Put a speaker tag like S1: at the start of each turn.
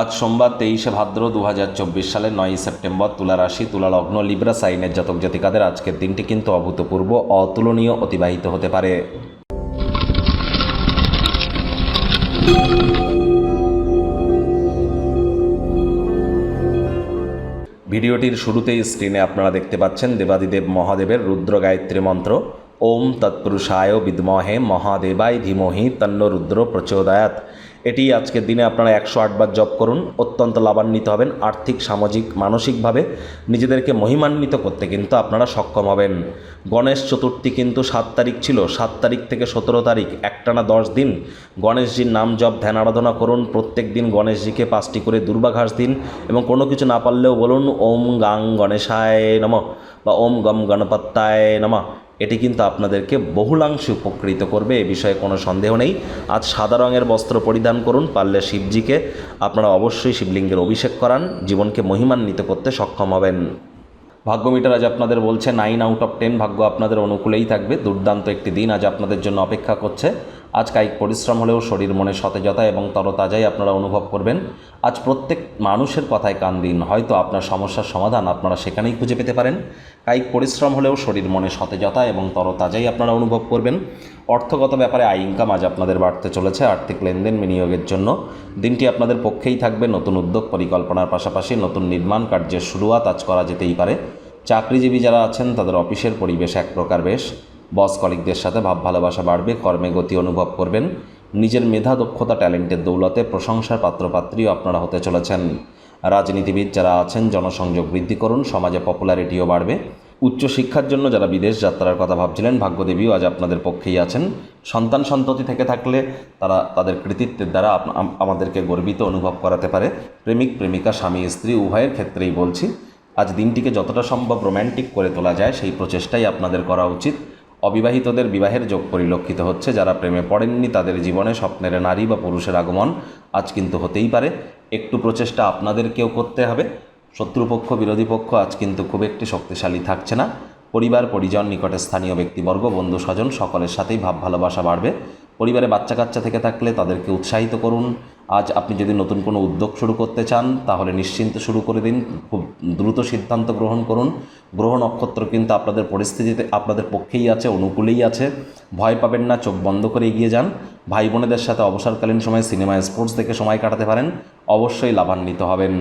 S1: আজ সোমবার তেইশে ভাদ্র দু হাজার চব্বিশ সালের নয়ই সেপ্টেম্বর তুলা রাশি, তুলা লগ্ন, লিব্রা সাইনের জাতক জাতিকাদের আজকের দিনটি কিন্তু অভূতপূর্ব, অতুলনীয়, অতিবাহিত হতে পারে। ভিডিওটির শুরুতেই স্ক্রিনে আপনারা দেখতে পাচ্ছেন দেবাদিদেব মহাদেবের রুদ্র গায়ত্রী মন্ত্র। ওম তৎপুরুষায় বিদ্মহে মহাদেবায় ধীমহি তন্ন রুদ্র প্রচোদয়াত। এটি আজকের দিনে আপনারা একশো আটবার জপ করুন, অত্যন্ত লাভান্বিত হবেন, আর্থিক, সামাজিক, মানসিকভাবে নিজেদেরকে মহিমান্বিত করতে কিন্তু আপনারা সক্ষম হবেন। গণেশ চতুর্থী কিন্তু সাত তারিখ ছিল, সাত তারিখ থেকে সতেরো তারিখ, একটানা দশ দিন। গণেশজির নাম জপ, ধ্যান আরাধনা করুন, প্রত্যেক দিন গণেশজিকে পাঁচটি করে দুর্বাঘাস দিন এবং কোনো কিছু না পারলেও বলুন, ওম গাং গণেশায় নম বা ওম গম গণপত্তায় নম। এটি কিন্তু আপনাদেরকে বহুলাংশে উপকৃত করবে, এ বিষয়ে কোনো সন্দেহ নেই। আজ সাদা রঙের বস্ত্র পরিধান করুন, পারলে শিবজিকে। আপনারা অবশ্যই শিবলিঙ্গের অভিষেক করান, জীবনকে মহিমান্বিত করতে সক্ষম হবেন। ভাগ্য মিটার আজ আপনাদের বলছে নাইন আউট অফ টেন ভাগ্য আপনাদের অনুকূলেই থাকবে। দুর্দান্ত একটি দিন আজ আপনাদের জন্য অপেক্ষা করছে। আজ কায়িক পরিশ্রম হলেও শরীর মনে সতেজতা এবং তরতাজাই আপনারা অনুভব করবেন। আজ প্রত্যেক মানুষের কথায় কান দিন। হয়তো আপনার সমস্যার সমাধান আপনারা সেখানেই খুঁজে পেতে পারেন। কায়িক পরিশ্রম হলেও শরীর মনে সতেজতা এবং তরতাজাই আপনারা অনুভব করবেন। অর্থগত ব্যাপারে আয় ইনকাম আজ আপনাদের বাড়তে চলেছে। আর্থিক লেনদেন বিনিয়োগের জন্য দিনটি আপনাদের পক্ষেই থাকবে। নতুন উদ্যোগ, পরিকল্পনার পাশাপাশি নতুন নির্মাণ কার্যের শুরুয়াত আজ করা যেতেই পারে। চাকরিজীবী যারা আছেন, তাদের অফিসের পরিবেশ এক প্রকার বেশ। বস কলিকদের সাথে ভাব ভালোবাসা বাড়বে, কর্মে গতি অনুভব করবেন। নিজের মেধা, দক্ষতা, ট্যালেন্টের দৌলতে প্রশংসার পাত্রপাত্রীও আপনারা হতে চলেছেন। রাজনীতিবিদ যারা আছেন, জনসংযোগ বৃদ্ধি করুন, সমাজে পপুলারিটিও বাড়বে। উচ্চশিক্ষার জন্য যারা বিদেশ যাত্রার কথা ভাবছিলেন, ভাগ্যদেবীও আজ আপনাদের পক্ষেই আছেন। সন্তান সন্ততি থেকে থাকলে তারা তাদের কৃতিত্বের দ্বারা আমাদেরকে গর্বিত অনুভব করাতে পারে। প্রেমিক, প্রেমিকা, স্বামী, স্ত্রী, উভয়ের ক্ষেত্রেই বলছি। আজ দিনটিকে যতটা সম্ভব রোম্যান্টিক করে তোলা যায়, সেই প্রচেষ্টাই আপনাদের করা উচিত। অবিবাহিতদের বিবাহের যোগ পরিলক্ষিত হচ্ছে। যারা প্রেমে পড়েননি, তাদের জীবনে স্বপ্নের নারী বা পুরুষের আগমন আজ কিন্তু হতেই পারে। একটু প্রচেষ্টা আপনাদেরকেও করতে হবে। শত্রুপক্ষ, বিরোধী পক্ষ আজ কিন্তু খুব একটি শক্তিশালী থাকছে না। পরিবার, পরিজন, নিকটে স্থানীয় ব্যক্তিবর্গ বন্ধু স্বজন সকলের সাথেই ভাব ভালোবাসা বাড়বে। পরিবারে বাচ্চা কাচ্চা থেকে থাকলে তাদেরকে উৎসাহিত করুন। আজ আপনি যদি নতুন কোনো উদ্যোগ শুরু করতে চান, তাহলে নিশ্চিন্তে শুরু করে দিন। খুব দ্রুত সিদ্ধান্ত গ্রহণ করুন। গ্রহ নক্ষত্র কিন্তু আপনাদের পরিস্থিতিতে, আপনাদের পক্ষেই আছে, অনুকূলেই আছে। ভয় পাবেন না, চোখ বন্ধ করে এগিয়ে যান। ভাই বোনেদের সাথে অবসরকালীন সময় সিনেমা, স্পোর্টস দেখে সময় কাটাতে পারেন। অবশ্যই লাভান্বিত হবেন।